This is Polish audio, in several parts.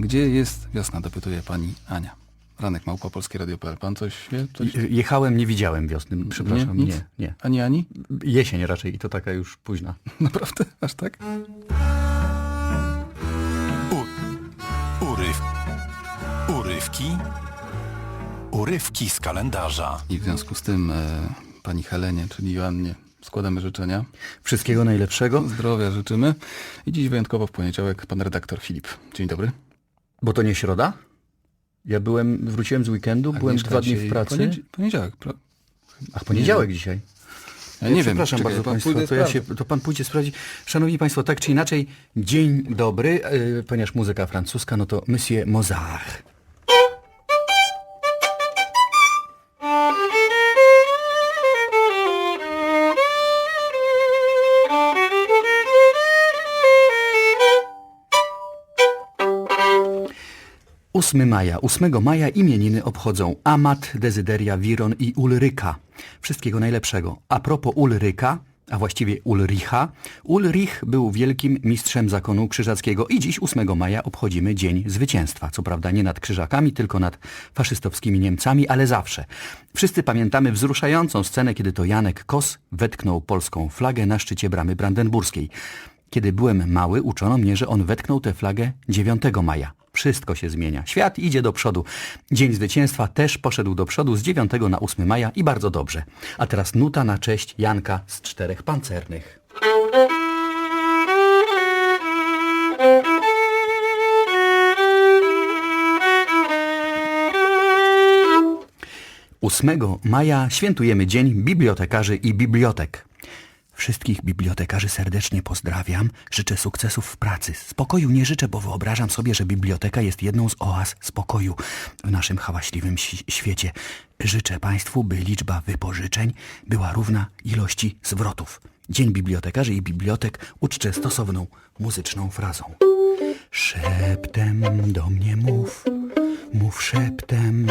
Gdzie jest wiosna? Dopytuje pani Ania. Ranek Małpa, Polskie Radio.pl. Pan coś wie? Coś? Je- Jechałem, nie widziałem wiosny, przepraszam. Nie? Nie, nie. Ani Ani? Jesień raczej i to taka już późna. Naprawdę? Aż tak? U, uryw, urywki, urywki z kalendarza. I w związku z tym e, pani Helenie, czyli Joannie, składamy życzenia. Wszystkiego najlepszego, Zdrowia życzymy. I dziś wyjątkowo w poniedziałek pan redaktor Filip. Dzień dobry. Bo to nie środa? Ja byłem, wróciłem z weekendu, byłem dwa dni dzisiaj w pracy. Poniedziałek. Pra... Ach, poniedziałek dzisiaj. Ja nie wiem. Przepraszam czekaj, bardzo Państwa, to, ja się, to Pan pójdzie sprawdzić. Szanowni Państwo, tak czy inaczej, dzień dobry, yy, ponieważ muzyka francuska, no to Monsieur Mozart. Ósmy maja. 8 maja imieniny obchodzą Amat, Dezyderia, Wiron i Ulryka. Wszystkiego najlepszego. A propos Ulryka, a właściwie Ulricha, Ulrich był wielkim mistrzem zakonu krzyżackiego i dziś 8 maja obchodzimy Dzień Zwycięstwa. Co prawda nie nad krzyżakami, tylko nad faszystowskimi Niemcami, ale zawsze. Wszyscy pamiętamy wzruszającą scenę, kiedy to Janek Kos wetknął polską flagę na szczycie bramy brandenburskiej. Kiedy byłem mały, uczono mnie, że on wetknął tę flagę 9 maja. Wszystko się zmienia. Świat idzie do przodu. Dzień Zwycięstwa też poszedł do przodu z 9 na 8 maja i bardzo dobrze. A teraz nuta na cześć Janka z czterech pancernych. Ósmego maja świętujemy Dzień Bibliotekarzy i Bibliotek. Wszystkich bibliotekarzy serdecznie pozdrawiam. Życzę sukcesów w pracy. Spokoju nie życzę, bo wyobrażam sobie, że biblioteka jest jedną z oaz spokoju w naszym hałaśliwym świecie. Życzę Państwu, by liczba wypożyczeń była równa ilości zwrotów. Dzień bibliotekarzy i bibliotek uczczę stosowną muzyczną frazą. Szeptem do mnie mów, mów szeptem.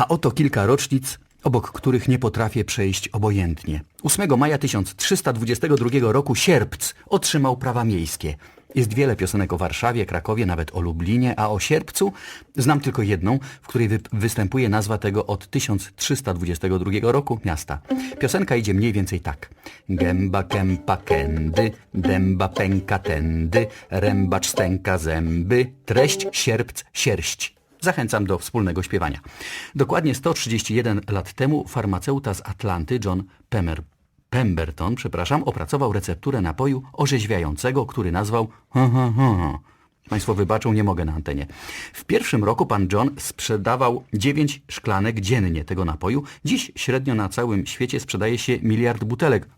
A oto kilka rocznic, obok których nie potrafię przejść obojętnie. 8 maja 1322 roku sierpc otrzymał prawa miejskie. Jest wiele piosenek o Warszawie, Krakowie, nawet o Lublinie, a o sierpcu znam tylko jedną, w której wy występuje nazwa tego od 1322 roku miasta. Piosenka idzie mniej więcej tak. Gęba kępa kędy, dęba pęka tędy, rębacz stęka zęby, treść sierpc sierść. Zachęcam do wspólnego śpiewania. Dokładnie 131 lat temu farmaceuta z Atlanty John Pemberton przepraszam, opracował recepturę napoju orzeźwiającego, który nazwał. Państwo wybaczą, nie mogę na antenie. W pierwszym roku pan John sprzedawał 9 szklanek dziennie tego napoju. Dziś średnio na całym świecie sprzedaje się miliard butelek.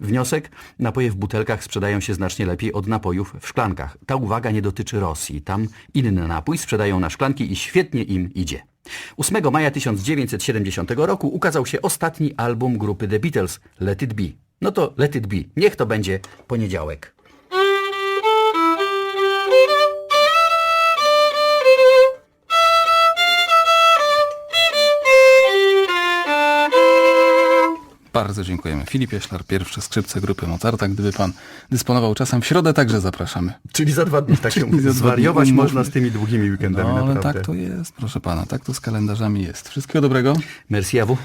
Wniosek? Napoje w butelkach sprzedają się znacznie lepiej od napojów w szklankach. Ta uwaga nie dotyczy Rosji. Tam inny napój sprzedają na szklanki i świetnie im idzie. 8 maja 1970 roku ukazał się ostatni album grupy The Beatles, Let It Be. No to Let It Be. Niech to będzie poniedziałek. Bardzo dziękujemy. Filip Jaślar, pierwsze skrzypce grupy Mozarta. Gdyby pan dysponował czasem w środę, także zapraszamy. Czyli za dwa dni tak się dwa dni zwariować umówmy. można z tymi długimi weekendami No, ale naprawdę. tak to jest, proszę pana. Tak to z kalendarzami jest. Wszystkiego dobrego. Merci à vous.